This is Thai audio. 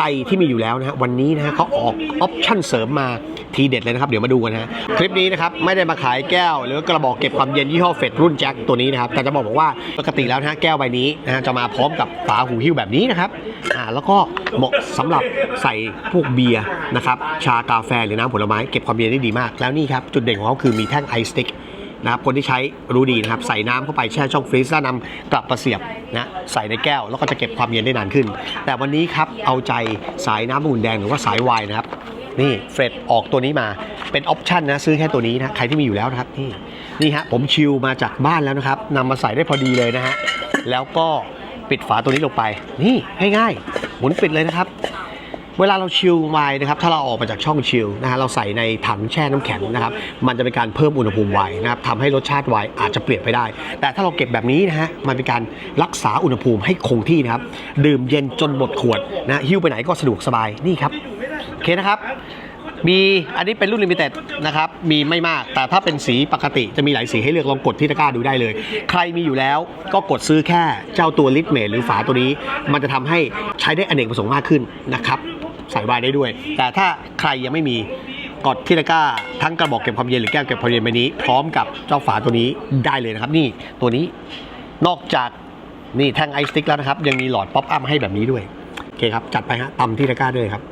รที่มีอยู่แล้วนะฮะวันนี้นะฮะเขาออกออปชั่นเสริมมาทีเด็ดเลยนะครับ เดี๋ยวมาดูกันฮะคลิปนี้นะครับไม่ได้มาขายแก้ว หรือกระบอกเก็บความเย็นยี่ห้อเฟดรุ่นแจ็คตัวนี้นะครับแต่จะบอกบอกว่าปกติแล้วนะฮะแก้วใบนี้นะฮะจะมาพร้อมกับฝาหูหิ้วแบบนี้นะครับอ่าแล้วก็เหมาะสำหรับใส่พวกเบียร์นะครับชากาแฟหรือน้ำผลไม้เก็บความเย็นได้ดีมาก แล้วนี่ครับจุดเด่นของเขาคือมีแท่งไอสติ๊ก นะครับคนที่ใช้รู้ดีนะครับใส่น้ำเข้าไปแช่ช่องฟรีซแล้วนำกลับมาเสียบนะใส่ในแก้วแล้วก็จะเก็บความเย็นได้นานขึ้น แต่วันนี้ครับเอาใจสายน้ำอุ่นแดงหรือว่าสายไวน์นะครับนี่เฟรดออกตัวนี้มาเป็นออปชันนะซื้อแค่ตัวนี้นะใครที่มีอยู่แล้วนะครับนี่นี่ฮะผมชิลมาจากบ้านแล้วนะครับนำมาใส่ได้พอดีเลยนะฮะแล้วก็ปิดฝาตัวนี้ลงไป นี่ง่ายๆหมุนปิดเลยนะครับ เวลาเราชิลไวน์นะครับถ้าเราออกมาจากช่องชิลนะฮะเราใส่ในถังแช่น้ำแข็งนะครับมันจะเป็นการเพิ่มอุณหภูมิไวน์นะครับทำให้รสชาติไวน์อาจจะเปลี่ยนไปได้ แต่ถ้าเราเก็บแบบนี้นะฮะมันเป็นการรักษาอุณหภูมิให้คงที่นะครับดื่มเย็นจนหมดขวดนะหิ้วไปไหนก็สะดวกสบายนี่ครับโอเคนะครับมีอันนี้เป็นรุ่นลิมิเต็ดนะครับ มีไม่มาก แต่ถ้าเป็นสีปกติจะมีหลายสีให้เลือกลองกดที่ตะกร้าดูได้เลย ใครมีอยู่แล้วก็กดซื้อแค่เจ้าตัวลิตเมทหรือฝาตัวนี้ มันจะทำให้ใช้ได้อเนกประสงค์มากขึ้นนะครับ ใส่วายได้ด้วย แต่ถ้าใครยังไม่มีกดที่ตะกร้าทั้งกระบอกเก็บความเย็นหรือแก้วเก็บความเย็นใบนี้ พร้อมกับเจ้าฝาตัวนี้ได้เลยนะครับ นี่ตัวนี้นอกจากนี่แท่งไอสติ๊กแล้วนะครับ ยังมีหลอดป๊อปอัพให้แบบนี้ด้วยโอเคครับจัดไปฮะตำที่ตะกร้าด้วยครับ